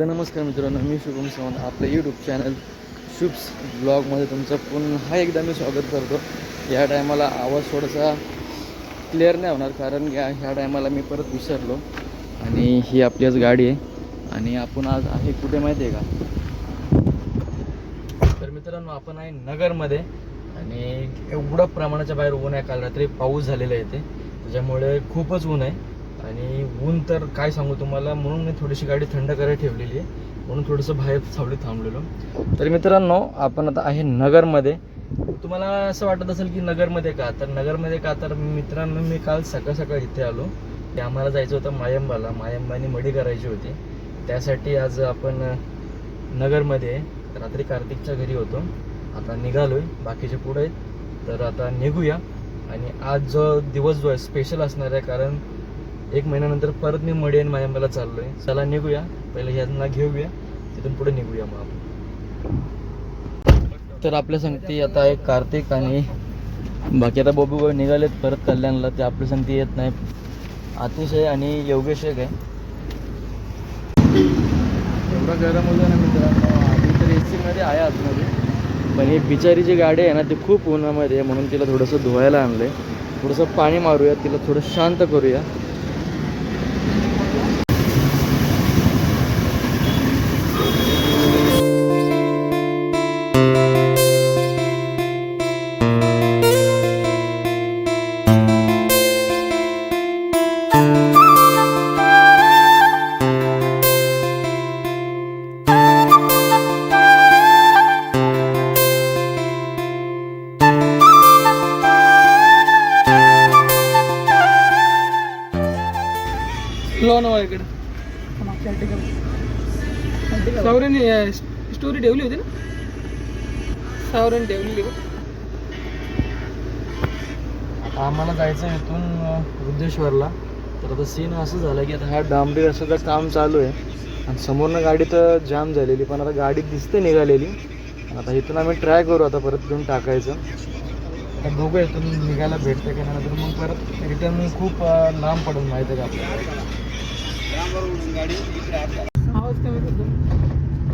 नमस्कार मित्रांनो. मी शुभम सावंत आपलं यूट्यूब चॅनल शुभ्स ब्लॉगमध्ये तुमचं पुन्हा एकदा मी स्वागत करतो. या टायमाला आवाज थोडासा क्लिअर नाही होणार कारण या ह्या टायमाला मी परत विसरलो. आणि ही आपली आज गाडी आहे. आणि आपण आज आहे कुठे माहिती आहे का? तर मित्रांनो आपण आहे नगरमध्ये. आणि एवढं प्रमाणाच्या बाहेर ऊन आहे काल रात्री पाऊस झालेला आहे ते त्याच्यामुळे खूपच ऊन आहे. आणि ऊन तर काय सांगू तुम्हाला म्हणून मी थोडीशी गाडी थंड करायला ठेवलेली आहे. म्हणून थोडंसं बाहेर सावलीत थांबलेलो. तर मित्रांनो आपण आता आहे नगरमध्ये. तुम्हाला असं वाटत असेल की नगरमध्ये का? तर नगरमध्ये का? तर मित्रांनो मी काल सकाळ सकाळ इथे आलो. की आम्हाला जायचं होतं मायंबाला. मायंबाने मडी करायची होती. त्यासाठी आज आपण नगरमध्ये रात्री कार्तिकच्या घरी होतो. आता निघालोय. बाकीचे पुढे आहेत. तर आता निघूया. आणि आज जो दिवस जो आहे स्पेशल असणार आहे कारण एक महिन्यानंतर परत मी मडे आणि चाललो आहे चला निघूया. पहिले ह्यांना घेऊया. तिथून पुढे निघूया मग आपण. तर आपल्या सांगते आता एक कार्तिक आणि बाकी आता बोबी बॉय निघालेत परत कल्याणला. ते आपल्या सांगते येत नाही. अतिशय आणि योगेश एक आहे. एवढा गरम होतं ना मित्रांनो. आधी तर ए सीमध्ये आहे आतमध्ये. पण ही बिचारी जी गाडी आहे ना ती खूप उन्हामध्ये आहे म्हणून तिला थोडंसं धुवायला आणलं आहे थोडंसं पाणी मारूया तिला थोडं शांत करूया. लो इकडे. सावरेने स्टोरी ठेवली होती ना? सावरेने ठेवलेली आम्हाला जायचं आहे इथून वृद्धेश्वरला. तर आता सीन असं झालं की आता हा डांबरी रस्त्याचं काम चालू आहे. आणि समोरनं गाडी तर जाम झालेली पण आता गाडी दिसते निघालेली. आता इथून आम्ही ट्राय करू आता परत घेऊन टाकायचं. आता बघू इथून निघायला भेटतं की नाही तर मग परत रिटर्न खूप लांब पडेल माहिती आहे का आपल्याला.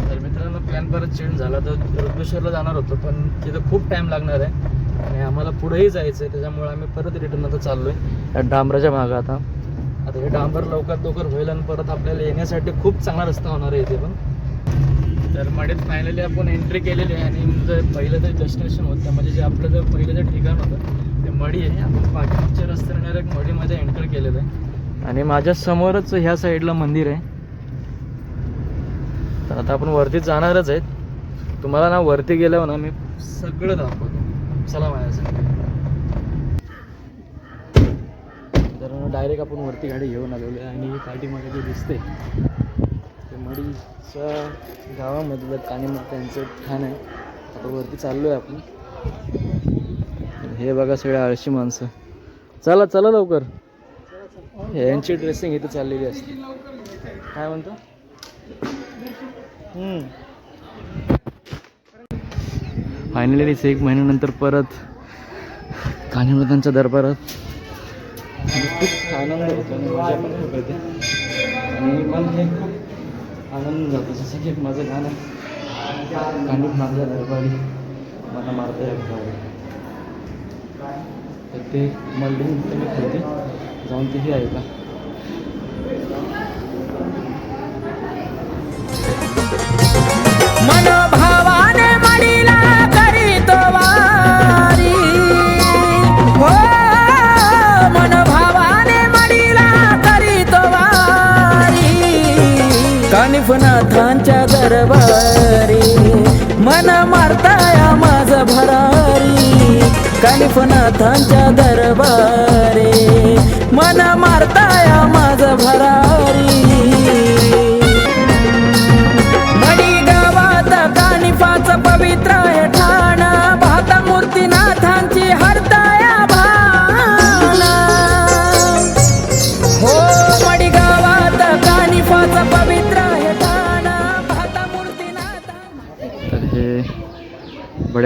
तर मित्रांनो प्लॅन परत चेंज झाला तर वृद्धेश्वरला जाणार होतो पण तिथं खूप टाईम लागणार आहे. आणि आम्हाला पुढेही जायचं आहे त्याच्यामुळे आम्ही परत रिटर्न आता चाललो आहे या डांबराच्या मागं आता. आता हे डांबर लवकर लवकर होईल आणि परत आपल्याला येण्यासाठी खूप चांगला रस्ता होणार आहे इथे पण. तर मडीत फायनली आपण एंट्री केलेली आहे आणि जे पहिलं जे डेस्टिनेशन होतं म्हणजे जे आपलं जे पहिलं जे ठिकाण होतं ते मडी आहे. आपण बाकीच्या रस्त्याने डायरेक्ट मडीमध्ये एंटर केलेलं आहे. आणि माझ्या समोरच ह्या साईडला मंदिर आहे. तर आता आपण वरती जाणारच आहेत. तुम्हाला ना वरती गेल्यावर ना मी सगळं दाखवतो. चला माझ्यासाठी. तर डायरेक्ट आपण वरती गाडी घेऊन आलेलो आहे आणि पाठीमागे जे दिसते. ते मडीच्या गावामधलं कानिमग त्यांचं ठाण आहे. आता वरती चाललो आहे आपण. हे बघा सगळे आळशी माणसं. चला चला लवकर. यांची ड्रेसिंग इथे चाललेली असते. काय म्हणतो? फायनली एक महिन्यानंतर परत कानिमृतांच्या दरबारात. खूप आनंद होतो आणि मजा पण खूप येते. आणि मला हे खूप आनंद जातो. जसं की माझं गाणं कानिम माझ्या दरबारी मला मारता येत तर ते मल्डिंग तुम्ही खेळते कोणतीही आहे का? मनोभावाने मडीला करीतो वारी. हो मनोभावाने मडीला करीतो वारी. कानिफनाथांच्या दरबारी मन मारताया माझ भरारी. कानिफनाथांच्या दरबारी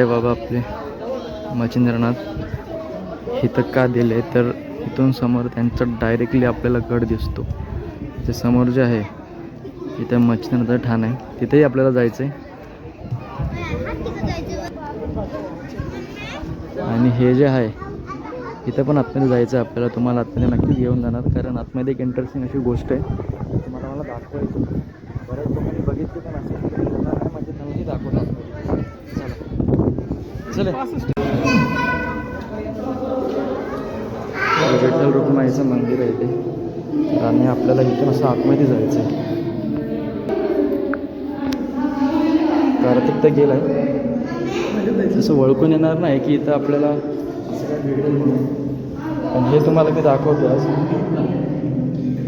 बाबा आपले. मच्छिंद्रनाथ. इथं का दिले? तर इथून समोर त्यांचा डायरेक्टली आपल्याला गड दिसतो. ते समोर जे आहे इथं मच्छिंद्रनाथ ठाण आहे. तिथेही आपल्याला जायचं आहे आणि हे जे आहे इथं पण आतमध्ये जायचं आहे आपल्याला. तुम्हाला आतमध्ये नक्कीच घेऊन जाणार. कारण आतमध्ये एक इंटरेस्टिंग अशी गोष्ट आहे. तुम्हाला मला दाखवायची बऱ्याच लोकांनी बघितली पण असेल पण त्यांना नाही म्हणजे त्यांनाही दाखवलं चला. विठ्ठल रुक्माईचं मंदिर आहे ते. आणि आपल्याला इथून असं आतमध्ये जायचं आहे कार्तिक तर गेलाय. तसं ओळखून येणार नाही की इथं आपल्याला असं काय म्हणून पण हे तुम्हाला मी दाखवतो आज.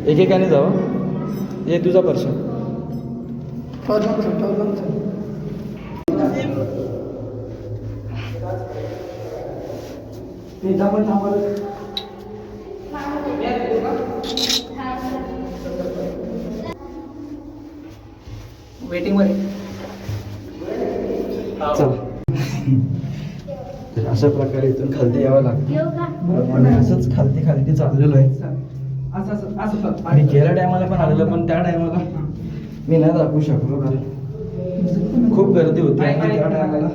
एकेकाने जावं. हे तुझा पर्शन वेटिंगवर चल. तर अशा प्रकारे इथून खालती यावं लागतं. आणि असंच खालती खालती चाललेलो आहे. असं असं असं आणि गेल्या टायमाला पण आलेलं पण त्या टायमाला मी नाही दाखवू शकलो कारण. खूप गर्दी होती. आणि त्या टायमाला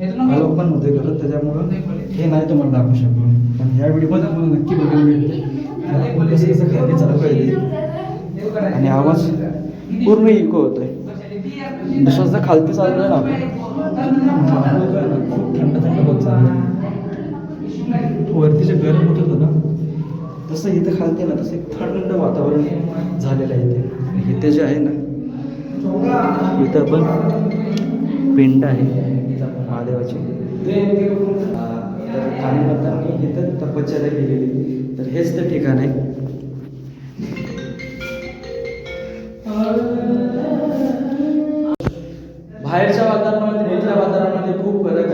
आलो पण होते करत त्याच्यामुळं हे नाही तुम्हाला दाखवू शकलो पण ह्या व्हिडिओमध्ये तुम्हाला नक्की बघायला कसं कसं खाली चालू आहे आणि आवाज पूर्ण इको होतोय. जसं जसं खालती चाललोय ना आपण. खूप थंड थंड होत चाललंय वरती जे गरम होत होतं ना तसं इथं खालते ना तसं एक थंड वातावरण झालेलं आहे इथे. इथे जे आहे ना इथं पण पिंड आहे. करायची. तर काही मी इथं तपश्चर्या केलेली तर हेच ते ठिकाण आहे. बाहेरच्या वातावरणामध्ये इथल्या वातावरणामध्ये खूप फरक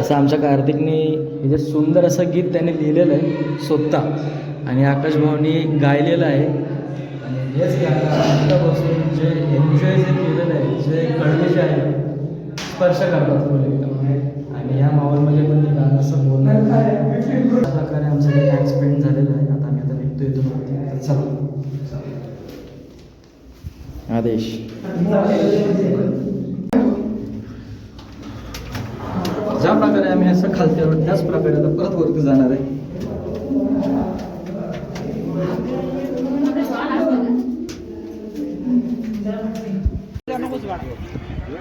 असं आमच्या कार्तिकने हे जे सुंदर असं गीत त्याने लिहिलेलं आहे स्वतः आणि आकाश भाऊनी गायलेलं आहे. आणि हेच बसून जे एन्जॉय जे केलेलं आहे जे कळले जे आहे स्पर्श करतात आणि ह्या माहोलमध्ये पण ते गाणं असं बोलणं अशा प्रकारे आमचं काही टाईम स्पेंड झालेलं आहे. आता आम्ही आता निघतो इथून. तर चला. आदेश. ज्या प्रकारे आम्ही असं खालती आलो त्याच प्रकारे आता परत वरती जाणार आहे.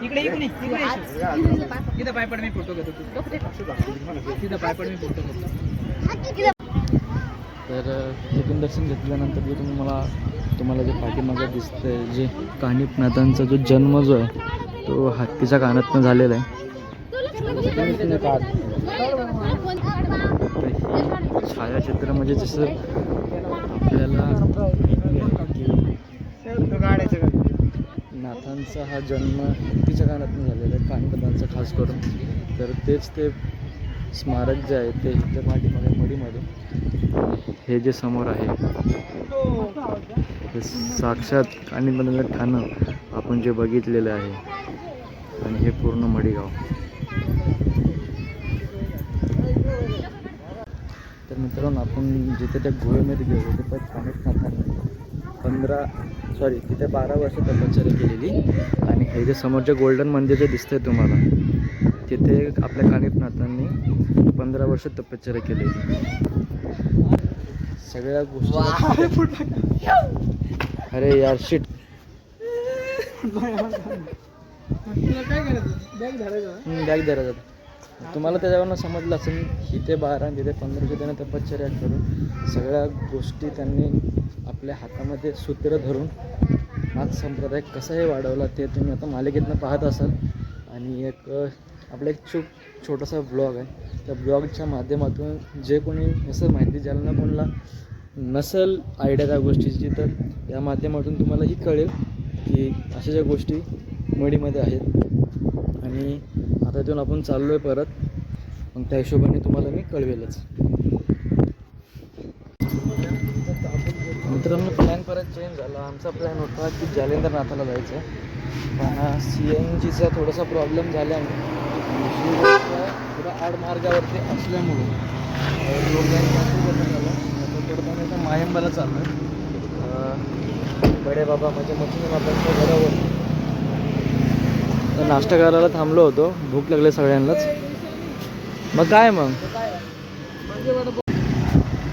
इकडे इकडे इकडे तिथं पाय पड मी फोटो घेतो तिथं पाय पड मी फोटो घेतो. तर तिथून दर्शन घेतल्यानंतर जे तुम्ही मला तुम्हाला जे पाठीमागं दिसतंय जे कानिपनाथांचा जो जन्म जो आहे तो हत्तीच्या कानातनं झालेला आहे. छायाचित्र म्हणजे जसं आपल्याला नाथांचा हा जन्म तिच्या कानातून झालेला आहे? कानपदांचा खास करून. तर तेच ते स्मारक जे आहे ते इथं पाठीमध्ये मडीमध्ये हे जे समोर आहे हे साक्षात कानिपदांचं ठाणं आपण जे बघितलेलं आहे. आणि हे पूर्ण मडीगाव तर मित्रांनो आपण जिथे त्या गुहेमध्ये गेलो ते पण कानिप नाथांनी पंधरा सॉरी तिथे बारा वर्ष तपश्चर्या केलेली. आणि हे जे समोरचे गोल्डन मंदिर जे दिसतंय तुम्हाला तिथे आपल्या कानिपनाथांनी पंधरा वर्ष तपश्चर्या केलेली. सगळ्या गोष्टी अरे यार शिट बॅग धरायचं तुम्हाला त्याच्यावरनं समजलं असेल इथे बारा आणि तिथे पंधराशे वर्ष त्याने तपश्चर्या करून सगळ्या गोष्टी त्यांनी आपल्या हातामध्ये सूत्र धरून नाथ संप्रदाय कसाही वाढवला ते तुम्ही आता मालिकेतनं पाहत असाल. आणि एक आपला एक छो छोटासा ब्लॉग आहे. त्या ब्लॉगच्या माध्यमातून जे कोणी असं माहिती ज्यांना ना कोणाला नसेल आयडिया त्या गोष्टीची तर या माध्यमातून तुम्हाला ही कळेल की अशा ज्या गोष्टी मडीमध्ये आहेत. आणि आता इथून आपण चाललो आहे परत. मग त्या हिशोबाने तुम्हाला मी कळवेलच. मित्रांनो प्लॅन परत चेंज झाला. आमचा प्लॅन होता की जालेंद्रनाथाला जायचं आहे. पण सी एन जीचा थोडासा प्रॉब्लेम झाल्याने थोडा दुसरी आडमार्गावरती असल्यामुळे थोडं मायंबाला चाललं बडे बाबा म्हणजे मच्छी बाबांच्या घरावर तर नाश्ता करायला थांबलो होतो. भूक लागली सगळ्यांनाच. मग काय मग?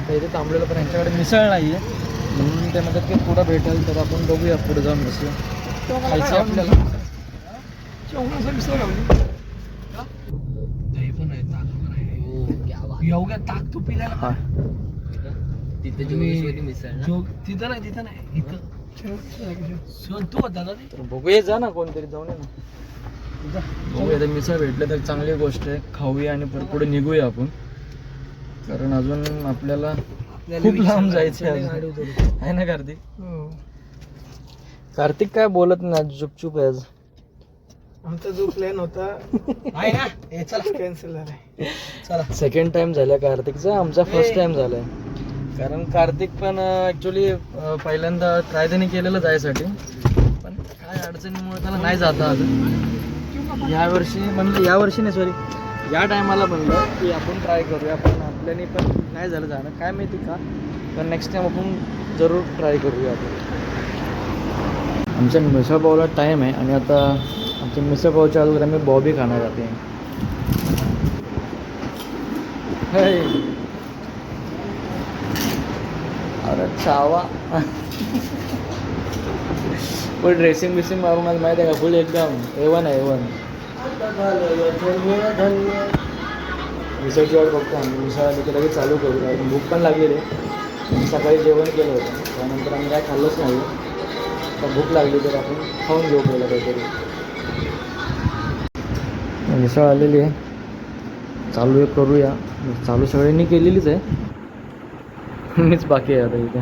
तर इथे थांबलेलो पण यांच्याकडे मिसळ नाही आहे म्हणून ते म्हणतात की पुढं भेटेल तर आपण बघूया पुढे जाऊन मिसळ. खायची आपल्याला. एवढ्या ताक तू हा. तिथे नाही तिथं नाही. इथं. सोन तू होता ना. बघूया जा ना कोणतरी जाऊन ये ना. बघूया. तर मिसळ भेटले तर चांगली गोष्ट आहे. खाऊया आणि परत पुढे निघूया आपण. कारण अजून आपल्याला खूप लांब जायचं आहे अजून. ना कार्तिक? हो. कार्तिक काय बोलत नाही चुपचुप आहे आज. आमचा जो प्लॅन होता ना? हे कॅन्सल झालाय चला. सेकंड टाइम झाला कार्तिकचा आमचा फर्स्ट टाइम झालाय कारण कार्तिक पण ॲक्च्युली पहिल्यांदा ट्राय त्याने केलेलं जायसाठी. पण काय अडचणीमुळे त्याला नाही जाता आलं. यावर्षी म्हणलं यावर्षी नाही सॉरी या टायमाला म्हणलं की आपण ट्राय करूया पण आपल्याने पण नाही झालं जाणं. काय माहिती का? पण नेक्स्ट टाइम आपण जरूर ट्राय करूया आपण. आमच्या मिसळपावला टाईम आहे आणि आता आमच्या मिसळपावच्या अगोदर आम्ही बॉबी खाणार जाते अरे चावा. फुल ड्रेसिंग बिसिंग मारून आज माहिती आहे का? फुल एकदम एवन आहे एवन मिसळची वाट बघतो आम्ही. मिसळ आली की लगेच चालू करू. कारण भूक पण लागलेली आहे. सकाळी जेवण केलं होतं. त्यानंतर आम्ही काय खाल्लंच नाही. तर भूक लागली तर आपण खाऊन घेऊ पहिलं काहीतरी. मिसळ आलेली आहे. चालू आहे करूया. चालू सगळ्यांनी केलेलीच आहे. मीच बाकी आहे आता इथे.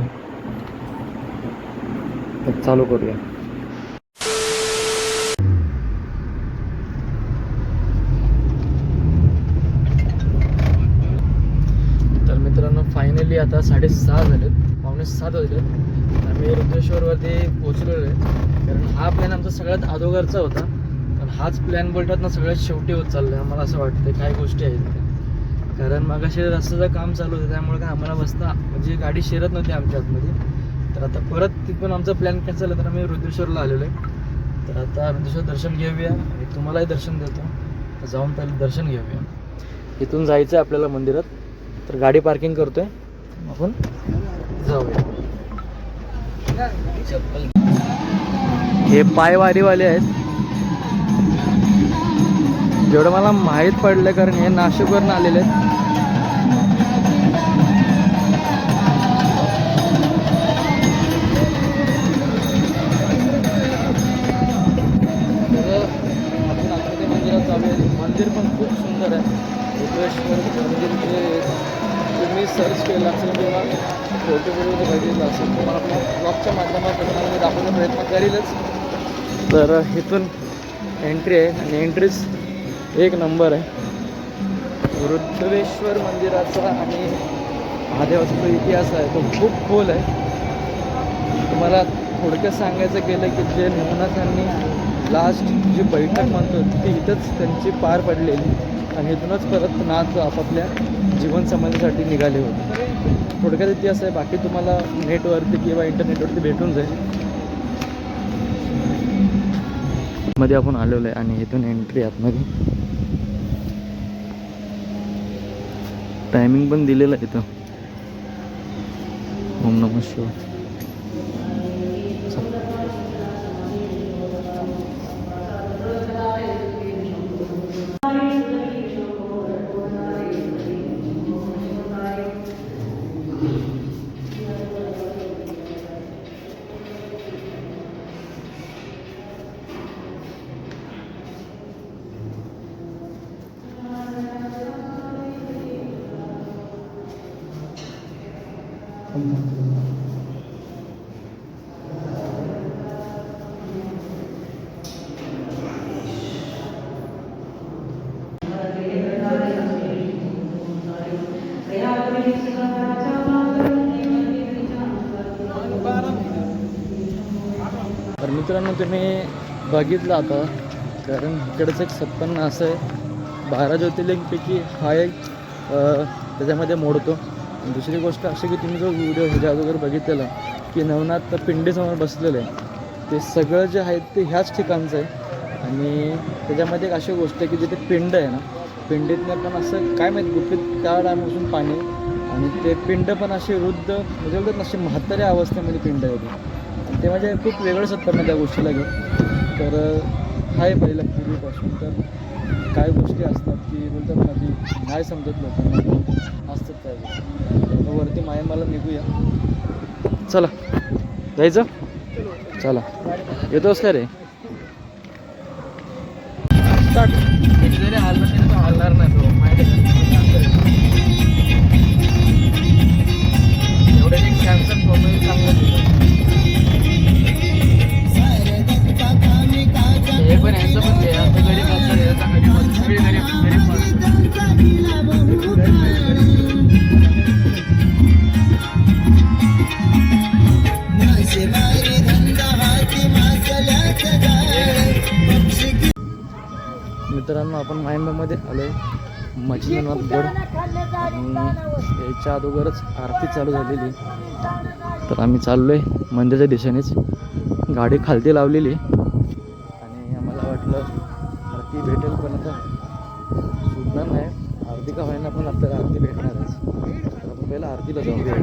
चालू करूया तर मित्रांनो फायनली आता साडेसहा झालेत पावणे सात वाजलेत आम्ही रुद्रेश्वरवरती पोचलेलो आहे. कारण हा प्लॅन आमचा सगळ्यात अगोदरचा होता. पण हाच प्लॅन बोलतात ना सगळ्यात शेवटी होत चाललं आहे आम्हाला असं वाटतं काय गोष्टी आहेत त्या. कारण मग असे रस्त्याचं काम चालू होतं त्यामुळे काय आम्हाला बसता म्हणजे गाडी शिरत नव्हती आमच्या आतमध्ये. तर आता परत तिथून आमचा प्लॅन कॅन्सल झाला तर आम्ही रुद्रेश्वरला आलेलो आहे. तर आता रुद्रेश्वर दर्शन घेऊया आणि तुम्हालाही दर्शन देतो. तर जाऊन पहिले दर्शन घेऊया. इथून जायचं आहे आपल्याला मंदिरात. तर गाडी पार्किंग करतो आहे आपण जाऊया. हे पायवारीवाले आहेत. जेवढं मला माहीत पडलं कारण हे नाशिकवरून आलेले आहेत. सर्च केलं असेल किंवा फोटो वगैरे बघितलं असेल तुम्हाला ब्लॉगच्या माध्यमातून मी दाखवण्याचा प्रयत्न करीलच. तर इथून एंट्री आहे आणि एंट्रीच एक नंबर आहे. वृद्धवेश्वर मंदिराचा आणि महादेवाचा जो इतिहास आहे तो खूप खोल आहे. तुम्हाला थोडक्यात सांगायचं गेलं की जे नवनाथांनी लास्ट जी बैठक म्हणतो ती इथंच त्यांची पार पडलेली. आणि इथूनच परत नाथ आपापल्या जीवन समाजासाठी निघाले होते. थोडक्यात इतिहास आहे बाकी तुम्हाला नेटवरती किंवा इंटरनेटवरती भेटून जाईल. मध्ये आपण आलेलो आहे आणि इथून एंट्री आतमध्ये. टायमिंग पण दिलेलं आहे इथं. ओम नमः शिवाय. तर मित्रांनो तुम्ही बघितलं आता कारण इकडचं एक सत्पन्न असं आहे. बारा ज्योतिर्लिंगपैकी हा एक त्याच्यामध्ये मोडतो. आणि दुसरी गोष्ट अशी की तुम्ही जो व्हिडिओ ह्याच्या अगोदर बघितलेला की नवनाथ पिंडीसमोर बसलेलं आहे. ते सगळं जे आहे ते ह्याच ठिकाणचं आहे. आणि त्याच्यामध्ये एक अशी गोष्ट आहे की जिथे पिंड आहे ना पिंडीतनं पण असं काय माहीत गुपित त्या टायमापासून पाणी. आणि ते पिंड पण असे वृद्ध म्हणजे असे म्हाताऱ्या अवस्थेमध्ये पिंड आहे ते म्हणजे खूप वेगळंच उत्पन्न त्या गोष्टीला घेऊन. तर आहे पहिल्या पूर्वीपासून. तर काय गोष्टी असतात की बोलतात ना की नाही समजत लोकांना. असतात त्या गोष्टी. वरती वरती मायमाला निघूया. चला. जायचं? चला. येतोस का रे? हलणार नाही तो. माहिती आहे. एवढं सॅमसंग फोटो चांगलं पण यांचं म्हणजे आता गरीब गरीब गरीब गरीब मित्रांनो आपण मायमामध्ये आलो आहे मच्छिंद्रनाथ गड. याच्या अगोदरच आरती चालू झालेली. तर आम्ही चाललो आहे मंदिराच्या दिशेनेच. गाडी खालती लावलेली. का होईना पण आपल्याला आरती भेटणारच आपण पहिला आरतीला जाऊया.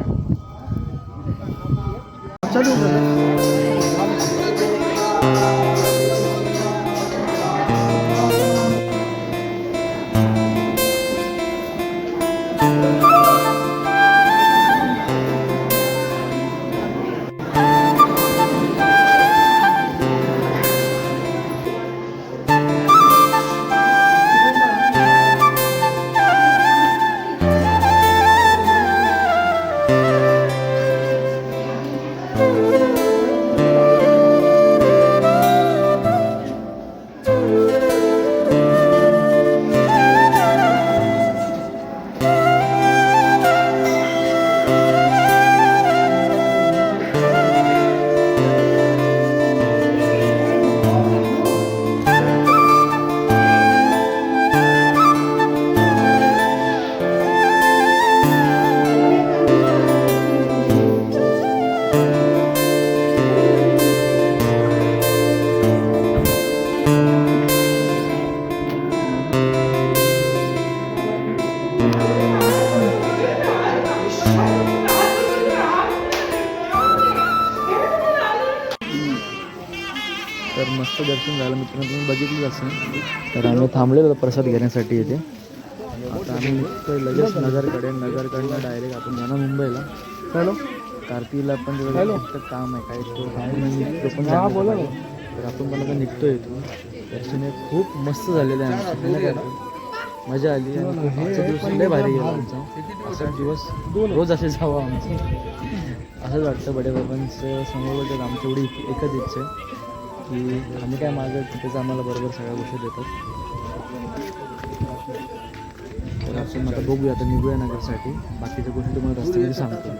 थांबलेलो प्रसाद घेण्यासाठी येते आता आम्ही निघतोय लगेच नगरकडे नगरकडनं डायरेक्ट आपण जाणार मुंबईला. हॅलो. कार्तिकला पण काम आहे काय तो काम बोला तर आपण पण आता निघतो इथून. दर्शन खूप मस्त झालेलं आहे मजा आली आजचा लय भारी गेला आमचा. असा दिवस रोज असे जावं आमचं. असंच वाटतं बडे बाबांचं समोर बघत आमच्या एवढी एकच इच्छा आहे की आम्ही काय मागत त्याचं आम्हाला बरोबर सगळ्या गोष्टी देतात. तर आपण आता बघूया आता निघूया नगरसाठी. बाकीच्या गोष्टी तुम्हाला रस्त्यामध्ये सांगतो.